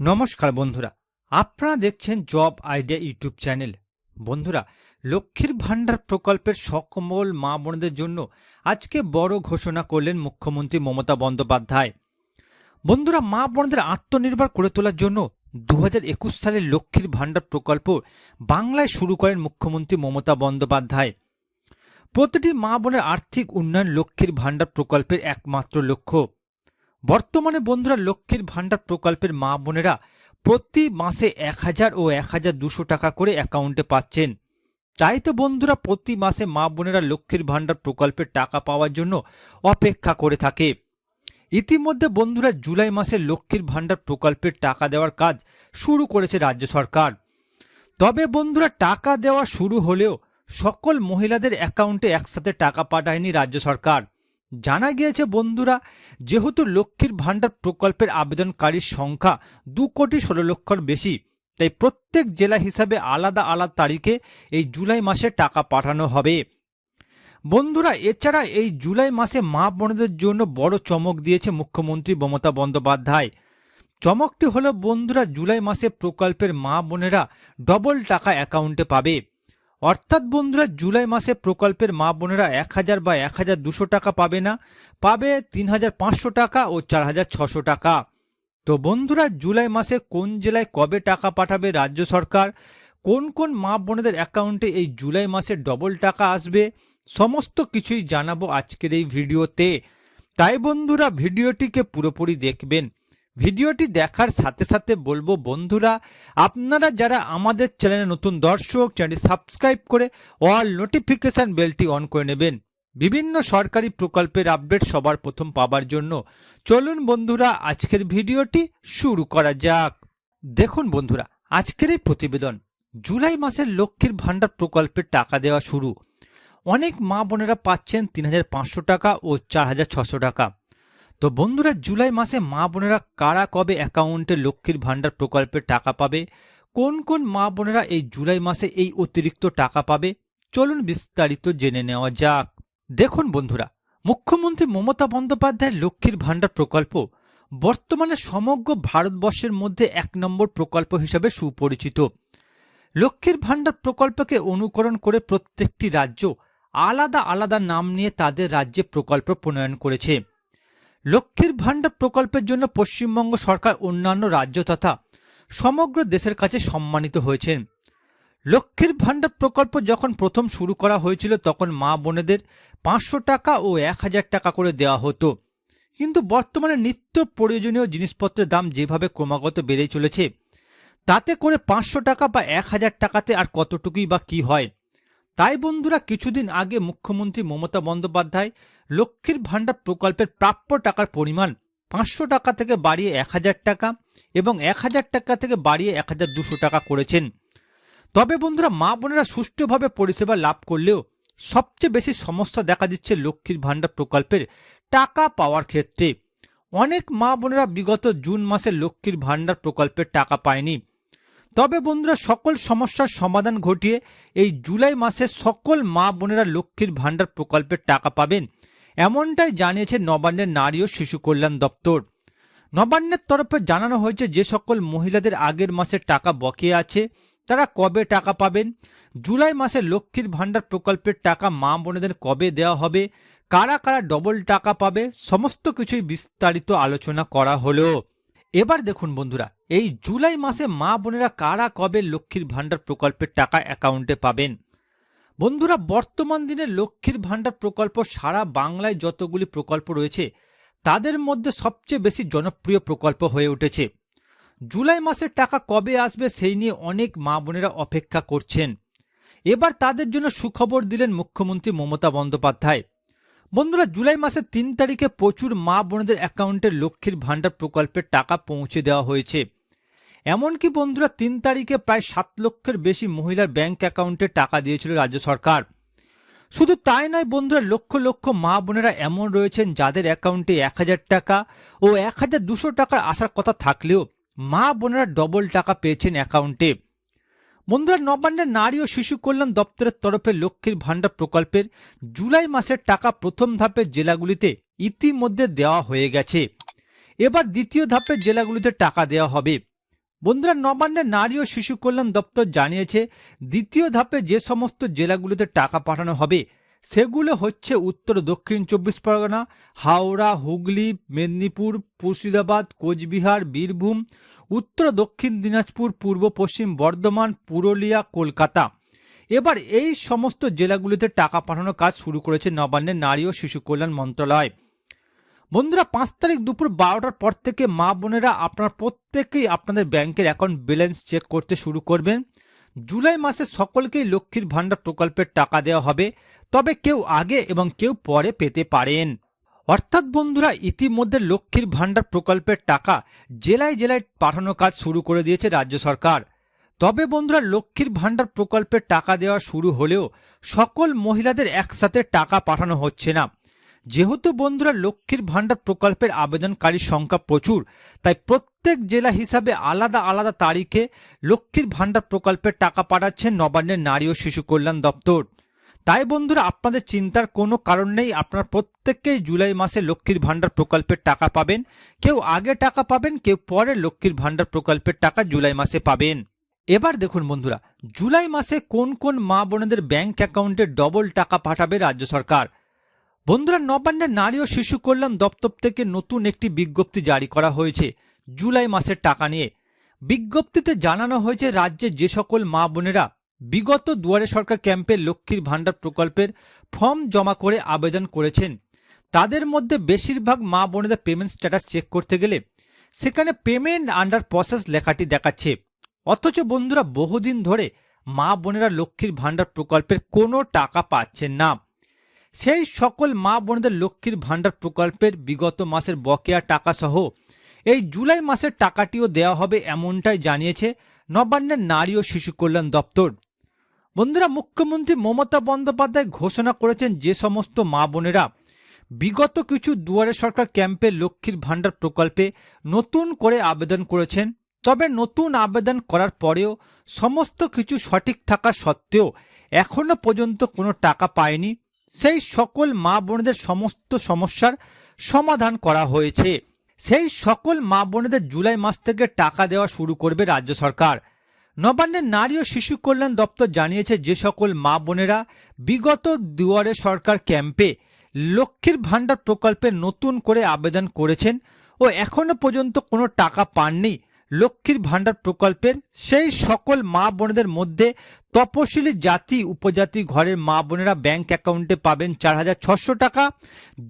নমস্কার বন্ধুরা, আপনারা দেখছেন জব আইডিয়া ইউটিউব চ্যানেল। বন্ধুরা, লক্ষ্মীর ভাণ্ডার প্রকল্পের সকল মা বোনদের জন্য আজকে বড় ঘোষণা করলেন মুখ্যমন্ত্রী মমতা বন্দ্যোপাধ্যায়। বন্ধুরা, মা বোনদের আত্মনির্ভর করে তোলার জন্য দু হাজার একুশ সালের লক্ষ্মীর ভাণ্ডার প্রকল্প বাংলায় শুরু করেন মুখ্যমন্ত্রী মমতা বন্দ্যোপাধ্যায়। প্রতিটি মা বোনের আর্থিক উন্নয়ন লক্ষ্মীর ভাণ্ডার প্রকল্পের একমাত্র লক্ষ্য। বর্তমানে বন্ধুরা লক্ষ্মীর ভাণ্ডার প্রকল্পের মা বোনেরা প্রতি মাসে এক হাজার ও এক হাজার দুশো টাকা করে অ্যাকাউন্টে পাচ্ছেন। তাই তো বন্ধুরা প্রতি মাসে মা বোনেরা লক্ষ্মীর ভাণ্ডার প্রকল্পের টাকা পাওয়ার জন্য অপেক্ষা করে থাকে। ইতিমধ্যে বন্ধুরা জুলাই মাসে লক্ষ্মীর ভাণ্ডার প্রকল্পের টাকা দেওয়ার কাজ শুরু করেছে রাজ্য সরকার। তবে বন্ধুরা টাকা দেওয়া শুরু হলেও সকল মহিলাদের অ্যাকাউন্টে একসাথে টাকা পাঠায়নি রাজ্য সরকার। জানা গিয়েছে, বন্ধুরা, যেহেতু লক্ষ্মীর ভাণ্ডার প্রকল্পের আবেদনকারীর সংখ্যা দু কোটি ষোলো লক্ষর বেশি, তাই প্রত্যেক জেলা হিসাবে আলাদা আলাদা তারিখে এই জুলাই মাসে টাকা পাঠানো হবে। বন্ধুরা, এছাড়া এই জুলাই মাসে মা বোনদের জন্য বড় চমক দিয়েছে মুখ্যমন্ত্রী মমতা বন্দ্যোপাধ্যায়। চমকটি হলো, বন্ধুরা, জুলাই মাসে প্রকল্পের মা বোনেরা ডবল টাকা অ্যাকাউন্টে পাবে। অর্থাৎ বন্ধুরা, জুলাই মাসে প্রকল্পের মা বোনেরা এক হাজার বা এক হাজার দুশো টাকা পাবে না, পাবে তিন হাজার পাঁচশো টাকা ও চার হাজার ছশো টাকা। তো বন্ধুরা, জুলাই মাসে কোন জেলায় কবে টাকা পাঠাবে রাজ্য সরকার? কোন কোন মা বোনেদের অ্যাকাউন্টে এই জুলাই মাসে ডবল টাকা আসবে? সমস্ত কিছুই জানাব আজকের এই ভিডিওতে। তাই বন্ধুরা, ভিডিওটিকে পুরোপুরি দেখবেন। ভিডিওটি দেখার সাথে সাথে বলব বন্ধুরা, আপনারা যারা আমাদের চ্যানেলে নতুন দর্শক, চ্যানেলটি সাবস্ক্রাইব করে অল নোটিফিকেশান বেলটি অন করে নেবেন। বিভিন্ন সরকারি প্রকল্পের আপডেট সবার প্রথম পাবার জন্য। চলুন বন্ধুরা, আজকের ভিডিওটি শুরু করা যাক। দেখুন বন্ধুরা, আজকের এই প্রতিবেদন। জুলাই মাসের লক্ষ্মীর ভাণ্ডার প্রকল্পের টাকা দেওয়া শুরু। অনেক মা বোনেরা পাচ্ছেন তিন হাজার পাঁচশো টাকা ও চার টাকা। তো বন্ধুরা, জুলাই মাসে মা বোনেরা কারা কবে অ্যাকাউন্টে লক্ষ্মীর ভাণ্ডার প্রকল্পে টাকা পাবে? কোন কোন মা বোনেরা এই জুলাই মাসে এই অতিরিক্ত টাকা পাবে? চলুন বিস্তারিত জেনে নেওয়া যাক। দেখুন বন্ধুরা, মুখ্যমন্ত্রী মমতা বন্দ্যোপাধ্যায়ের লক্ষ্মীর ভাণ্ডার প্রকল্প বর্তমানে সমগ্র ভারতবর্ষের মধ্যে এক নম্বর প্রকল্প হিসাবে সুপরিচিত। লক্ষ্মীর ভাণ্ডার প্রকল্পকে অনুকরণ করে প্রত্যেকটি রাজ্য আলাদা আলাদা নাম নিয়ে তাদের রাজ্যে প্রকল্প প্রণয়ন করেছে। লক্ষ্মীর ভাণ্ডার প্রকল্পের জন্য পশ্চিমবঙ্গ সরকার অন্যান্য রাজ্য তথা সমগ্র দেশের কাছে সম্মানিত হয়েছেন। লক্ষ্মীর ভাণ্ডার প্রকল্প যখন প্রথম শুরু করা হয়েছিল, তখন মা বোনেদের পাঁচশো টাকা ও এক হাজার টাকা করে দেওয়া হতো। কিন্তু বর্তমানে নিত্য প্রয়োজনীয় জিনিসপত্রের দাম যেভাবে ক্রমাগত বেড়েই চলেছে, তাতে করে পাঁচশো টাকা বা এক হাজার টাকাতে আর কতটুকুই বা কি হয়? তাই বন্ধুরা, কিছুদিন আগে মুখ্যমন্ত্রী মমতা বন্দ্যোপাধ্যায় লক্ষ্মীর ভাণ্ডার প্রকল্পের প্রাপ্য টাকার পরিমাণ পাঁচশো টাকা থেকে বাড়িয়ে এক হাজার টাকা এবং এক হাজার টাকা থেকে বাড়িয়ে এক হাজার দুশো টাকা করেছেন। তবে বন্ধুরা, মা বোনেরা সুষ্ঠুভাবে পরিষেবা লাভ করলেও সবচেয়ে বেশি সমস্যা দেখা দিচ্ছে লক্ষ্মীর ভাণ্ডার প্রকল্পের টাকা পাওয়ার ক্ষেত্রে। অনেক মা বোনেরা বিগত জুন মাসে লক্ষ্মীর ভাণ্ডার প্রকল্পের টাকা পায়নি। তবে বন্ধুরা, সকল সমস্যার সমাধান ঘটিয়ে এই জুলাই মাসে সকল মা বোনেরা লক্ষ্মীর ভাণ্ডার প্রকল্পের টাকা পাবেন। এমনটাই জানিয়েছে নবান্নের নারী ও শিশু কল্যাণ দপ্তর। নবান্নের তরফে জানানো হয়েছে যে সকল মহিলাদের আগের মাসের টাকা বকেয়া আছে। তারা কবে টাকা পাবেন? জুলাই মাসে লক্ষ্মীর ভাণ্ডার প্রকল্পের টাকা মা বোনেদের কবে দেওয়া হবে? কারা কারা ডবল টাকা পাবে? সমস্ত কিছুই বিস্তারিত আলোচনা করা হলো। এবার দেখুন বন্ধুরা, এই জুলাই মাসে মা বোনেরা কারা কবে লক্ষ্মীর ভাণ্ডার প্রকল্পের টাকা অ্যাকাউন্টে পাবেন? বন্ধুরা, বর্তমান দিনে লক্ষ্মীর ভাণ্ডার প্রকল্প সারা বাংলায় যতগুলি প্রকল্প রয়েছে, তাদের মধ্যে সবচেয়ে বেশি জনপ্রিয় প্রকল্প হয়ে উঠেছে। জুলাই মাসের টাকা কবে আসবে সেই নিয়ে অনেক মা বোনেরা অপেক্ষা করছেন। এবার তাদের জন্য সুখবর দিলেন মুখ্যমন্ত্রী মমতা বন্দ্যোপাধ্যায়। বন্ধুরা, জুলাই মাসের তিন তারিখে প্রচুর মা বোনদের অ্যাকাউন্টে লক্ষ্মীর ভাণ্ডার প্রকল্পের টাকা পৌঁছে দেওয়া হয়েছে। এমনকি বন্ধুরা, তিন তারিখে প্রায় সাত লক্ষের বেশি মহিলার ব্যাংক অ্যাকাউন্টে টাকা দিয়েছিল রাজ্য সরকার। শুধু তাই নয় বন্ধুরা, লক্ষ লক্ষ মা বোনেরা এমন রয়েছেন যাদের অ্যাকাউন্টে এক হাজার টাকা ও এক হাজার দুশো টাকার আসার কথা থাকলেও মা বোনেরা ডবল টাকা পেয়েছেন অ্যাকাউন্টে। বন্ধুরা, নবান্নের নারী ও শিশু কল্যাণ দপ্তরের তরফে লক্ষ্মীর ভাণ্ডার প্রকল্পের জুলাই মাসের টাকা প্রথম ধাপের জেলাগুলিতে ইতিমধ্যে দেওয়া হয়ে গেছে। এবার দ্বিতীয় ধাপের জেলাগুলিতে টাকা দেওয়া হবে। বন্ধুরা নবান্নের নারী ও শিশু কল্যাণ দপ্তর জানিয়েছে, দ্বিতীয় ধাপে যে সমস্ত জেলাগুলোতে টাকা পাঠানো হবে, সেগুলো হচ্ছে উত্তর, দক্ষিণ চব্বিশ পরগনা, হাওড়া, হুগলি, মেদিনীপুর, মুর্শিদাবাদ, কোচবিহার, বীরভূম, উত্তর, দক্ষিণ দিনাজপুর, পূর্ব, পশ্চিম বর্ধমান, পুরুলিয়া, কলকাতা। এবার এই সমস্ত জেলাগুলিতে টাকা পাঠানোর কাজ শুরু করেছে নবান্নের নারী ও শিশু কল্যাণ মন্ত্রণালয়। বন্ধুরা, পাঁচ তারিখ দুপুর বারোটার পর থেকে মা বোনেরা আপনার প্রত্যেকেই আপনাদের ব্যাংকের অ্যাকাউন্ট ব্যালেন্স চেক করতে শুরু করবেন। জুলাই মাসে সকলকেই লক্ষ্মীর ভাণ্ডার প্রকল্পের টাকা দেওয়া হবে। তবে কেউ আগে এবং কেউ পরে পেতে পারেন। অর্থাৎ বন্ধুরা, ইতিমধ্যে লক্ষ্মীর ভাণ্ডার প্রকল্পের টাকা জেলায় জেলায় পাঠানোর কাজ শুরু করে দিয়েছে রাজ্য সরকার। তবে বন্ধুরা, লক্ষ্মীর ভাণ্ডার প্রকল্পের টাকা দেওয়া শুরু হলেও সকল মহিলাদের একসাথে টাকা পাঠানো হচ্ছে না। যেহেতু বন্ধুরা লক্ষ্মীর ভাণ্ডার প্রকল্পের আবেদনকারীর সংখ্যা প্রচুর, তাই প্রত্যেক জেলা হিসাবে আলাদা আলাদা তারিখে লক্ষ্মীর ভাণ্ডার প্রকল্পের টাকা পাঠাচ্ছেন নবান্নের নারী ও শিশু কল্যাণ দপ্তর। তাই বন্ধুরা, আপনাদের চিন্তার কোনো কারণ নেই, আপনারা প্রত্যেককেই জুলাই মাসে লক্ষ্মীর ভাণ্ডার প্রকল্পের টাকা পাবেন। কেউ আগে টাকা পাবেন, কেউ পরে লক্ষ্মীর ভাণ্ডার প্রকল্পের টাকা জুলাই মাসে পাবেন। এবার দেখুন বন্ধুরা, জুলাই মাসে কোন কোন মা বোনেদের ব্যাংক অ্যাকাউন্টে ডবল টাকা পাঠাবে রাজ্য সরকার? বন্ধুরা নবান্নের নারী ও শিশু কল্যাণ দপ্তর থেকে নতুন একটি বিজ্ঞপ্তি জারি করা হয়েছে জুলাই মাসের টাকা নিয়ে। বিজ্ঞপ্তিতে জানানো হয়েছে, রাজ্যে যে সকল মা বোনেরা বিগত দুয়ারে সরকার ক্যাম্পে লক্ষ্মীর ভাণ্ডার প্রকল্পের ফর্ম জমা করে আবেদন করেছেন। তাদের মধ্যে বেশিরভাগ মা বোনেদের পেমেন্ট স্ট্যাটাস চেক করতে গেলে সেখানে পেমেন্ট আন্ডার প্রসেস লেখাটি দেখাচ্ছে। অথচ বন্ধুরা বহুদিন ধরে মা বোনেরা লক্ষ্মীর ভাণ্ডার প্রকল্পের কোনো টাকা পাচ্ছেন না। সেই সকল মা বোনদের লক্ষ্মীর ভাণ্ডার প্রকল্পের বিগত মাসের বকেয়া টাকা সহ এই জুলাই মাসের টাকাটিও দেওয়া হবে এমনটাই জানিয়েছে নবান্নের নারী ও শিশু কল্যাণ দপ্তর। বন্ধুরা, মুখ্যমন্ত্রী মমতা বন্দ্যোপাধ্যায় ঘোষণা করেছেন যে সমস্ত মা বোনেরা বিগত কিছু দুয়ারে সরকার ক্যাম্পে লক্ষ্মীর ভাণ্ডার প্রকল্পে নতুন করে আবেদন করেছেন। তবে নতুন আবেদন করার পরেও সমস্ত কিছু সঠিক থাকা সত্ত্বেও এখনও পর্যন্ত কোনো টাকা পায়নি। সেই সকল মা বোনদের সমস্ত সমস্যার সমাধান করা হয়েছে। সেই সকল মা বোনেদের জুলাই মাস থেকে টাকা দেওয়া শুরু করবে রাজ্য সরকার। নবান্নের নারী ও শিশু কল্যাণ দপ্তর জানিয়েছে যে সকল মা বোনেরা বিগত দুয়ারে সরকার ক্যাম্পে লক্ষ্মীর ভাণ্ডার প্রকল্পে নতুন করে আবেদন করেছেন ও এখনও পর্যন্ত কোনো টাকা পাননি। লক্ষ্মীর ভাণ্ডার প্রকল্পের সেই সকল মা বোনেদের মধ্যে তপশিলি জাতি, উপজাতি ঘরের মা বোনেরা ব্যাংক অ্যাকাউন্টে পাবেন চার হাজার ছশো টাকা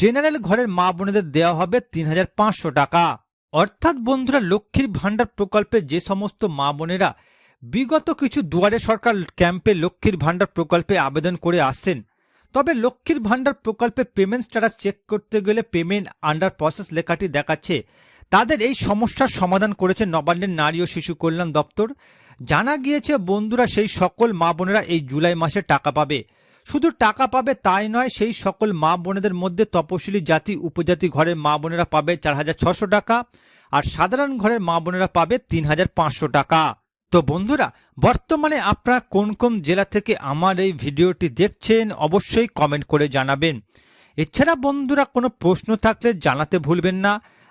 জেনারেল ঘরের মা বোনেদের দেওয়া হবে তিন হাজার পাঁচশো টাকা। অর্থাৎ বন্ধুরা, লক্ষ্মীর ভাণ্ডার প্রকল্পে যে সমস্ত মা বোনেরা বিগত কিছু দুয়ারে সরকার ক্যাম্পে লক্ষ্মীর ভাণ্ডার প্রকল্পে আবেদন করে আসছেন, তবে লক্ষ্মীর ভাণ্ডার প্রকল্পে পেমেন্ট স্ট্যাটাস চেক করতে গেলে পেমেন্ট আন্ডার প্রসেস লেখাটি দেখাচ্ছে তাদের এই সমস্যার সমাধান করেছে নবান্নের নারী ও শিশু কল্যাণ দপ্তর। জানা গিয়েছে, বন্ধুরা সেই সকল মা বোনেরা এই জুলাই মাসে টাকা পাবে। শুধু টাকা পাবে তাই নয়, সেই সকল মা বোনেদের মধ্যে তপশিলি জাতি, উপজাতি ঘরের মা বোনেরা পাবে চার হাজার ছশো টাকা আর সাধারণ ঘরের মা বোনেরা পাবে তিন হাজার পাঁচশো টাকা। তো বন্ধুরা, বর্তমানে আপনারা কোন কোন জেলা থেকে আমার এই ভিডিওটি দেখছেন অবশ্যই কমেন্ট করে জানাবেন। এছাড়া বন্ধুরা, কোনো প্রশ্ন থাকলে জানাতে ভুলবেন না।